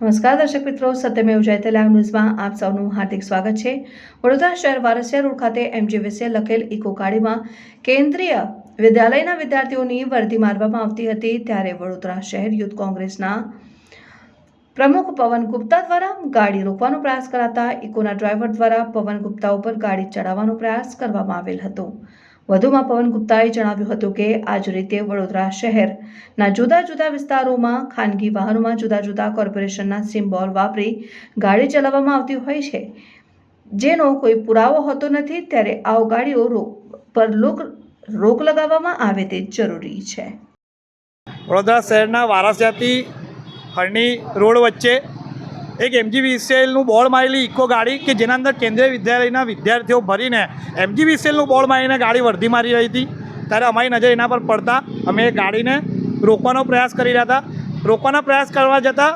નમસ્કાર, દર્શક મિત્રો. સત્યમેવ જયતે લાઈવ ન્યૂઝમાં આપ સૌનું હાર્દિક સ્વાગત છે. વડોદરા શહેર વારસિયા રોડ ખાતે એમજીવીસીએ લખેલ ઇકો ગાડીમાં કેન્દ્રીય વિદ્યાલયના વિદ્યાર્થીઓની વર્દી મારવામાં આવતી હતી. ત્યારે વડોદરા શહેર યુથ કોંગ્રેસના પ્રમુખ પવન ગુપ્તા દ્વારા ગાડી રોકવાનો પ્રયાસ કરાતા ઇકોના ડ્રાઈવર દ્વારા પવન ગુપ્તા ઉપર ગાડી ચડાવવાનો પ્રયાસ કરવામાં આવેલ હતો. વધુમાં પવન ગુપ્તાએ જણાવ્યું હતું કે, આ જ રીતે વડોદરા શહેરના જુદા જુદા વિસ્તારોમાં ખાનગી વાહનોમાં જુદા જુદા કોર્પોરેશનના સિમ્બોલ વાપરી ગાડી ચલાવવામાં આવતી હોય છે. જેનો કોઈ પુરાવો હોતો નથી, ત્યારે આવ ગાડીઓ પર લોક, રોક લગાવવામાં આવે તે જરૂરી છે. વડોદરા શહેરના વારાસિયાથી હરણી રોડ વચ્ચે એક એમજીવીસીએલનું બોર્ડ મારેલી ઇકો ગાડી કે જેના અંદર કેન્દ્રીય વિદ્યાલયના વિદ્યાર્થીઓ ભરીને એમજીવીસીએલનું બોર્ડ મારીને ગાડી વર્ધી મારી રહી હતી. ત્યારે અમારી નજર એના પર પડતા અમે એ ગાડીને રોકવાનો પ્રયાસ કરી રહ્યા હતા. રોકવાનો પ્રયાસ કરવા જતાં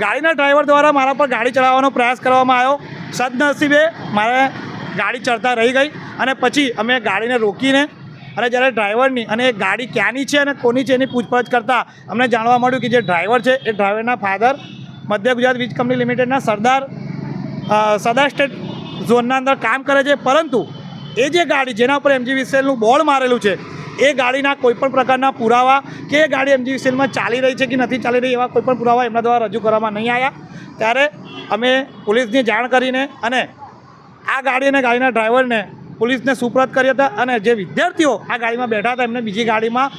ગાડીના ડ્રાઈવર દ્વારા મારા પર ગાડી ચલાવવાનો પ્રયાસ કરવામાં આવ્યો. સદનસીબે મારે ગાડી ચડતા રહી ગઈ અને પછી અમે ગાડીને રોકીને અને જ્યારે ડ્રાઈવરની અને એ ગાડી ક્યાંની છે અને કોની છે એની પૂછપરછ કરતાં અમને જાણવા મળ્યું કે જે ડ્રાઈવર છે એ ડ્રાઈવરના ફાધર મધ્ય ગુજરાત વીજ કંપની લિમિટેડના સરદાર સરદાર સ્ટેટ ઝોનના અંદર કામ કરે છે. પરંતુ એ જે ગાડી જેના ઉપર એમજી વિસેલનું બોર્ડ મારેલું છે, એ ગાડીના કોઈપણ પ્રકારના પુરાવા કે એ ગાડી એમજી વિસેલમાં ચાલી રહી છે કે નથી ચાલી રહી એવા કોઈપણ પુરાવા એમના દ્વારા રજૂ કરવામાં નહીં આવ્યા. ત્યારે અમે પોલીસની જાણ કરીને અને આ ગાડી અને ગાડીના ડ્રાઈવરને પોલીસને સુપ્રત કર્યા હતા અને જે વિદ્યાર્થીઓ આ ગાડીમાં બેઠા હતા, એમને બીજી ગાડીમાં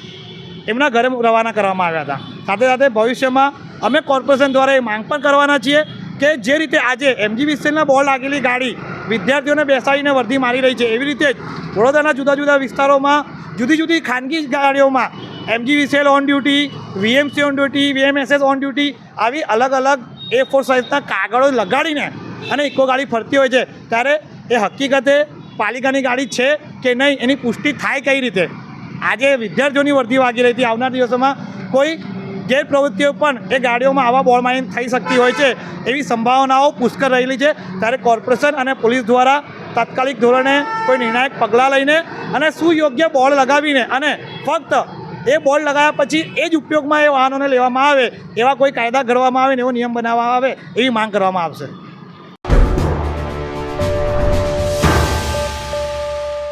એમના ઘરે રવાના કરવામાં આવ્યા હતા. સાથે સાથે ભવિષ્યમાં અમે કોર્પોરેશન દ્વારા એ માંગ પણ કરવાના છીએ કે જે રીતે આજે એમજી વિસેલના બોર્ડ લાગેલી ગાડી વિદ્યાર્થીઓને બેસાડીને વર્ધી મારી રહી છે, એવી રીતે જ વડોદરાના જુદા જુદા વિસ્તારોમાં જુદી જુદી ખાનગી ગાડીઓમાં MG VCL on duty VMC on duty VMSS on duty આવી અલગ અલગ એ ફોર સાઇઝના કાગળો લગાડીને અને ઇકો ગાડી ફરતી હોય છે. ત્યારે એ હકીકતે પાલિકાની ગાડી છે કે નહીં એની પુષ્ટિ થાય કઈ રીતે? આજે વિદ્યાર્થીઓની વર્ધી વાગી રહી હતી. આવનાર દિવસોમાં કોઈ ગેરપ્રવૃત્તિઓ પણ એ ગાડીઓમાં આવા બોલ માઇન થઈ શકતી હોય છે એવી સંભાવનાઓ પુષ્કળ રહેલી છે. ત્યારે કોર્પોરેશન અને પોલીસ દ્વારા તાત્કાલિક ધોરણે કોઈ નિર્ણાયક પગલાં લઈને અને સુયોગ્ય બોર્ડ લગાવીને અને ફક્ત એ બોર્ડ લગાવ્યા પછી એ જ ઉપયોગમાં એ વાહનોને લેવામાં આવે એવા કોઈ કાયદા ઘડવામાં આવે ને એવો નિયમ બનાવવામાં આવે એવી માંગ કરવામાં આવશે.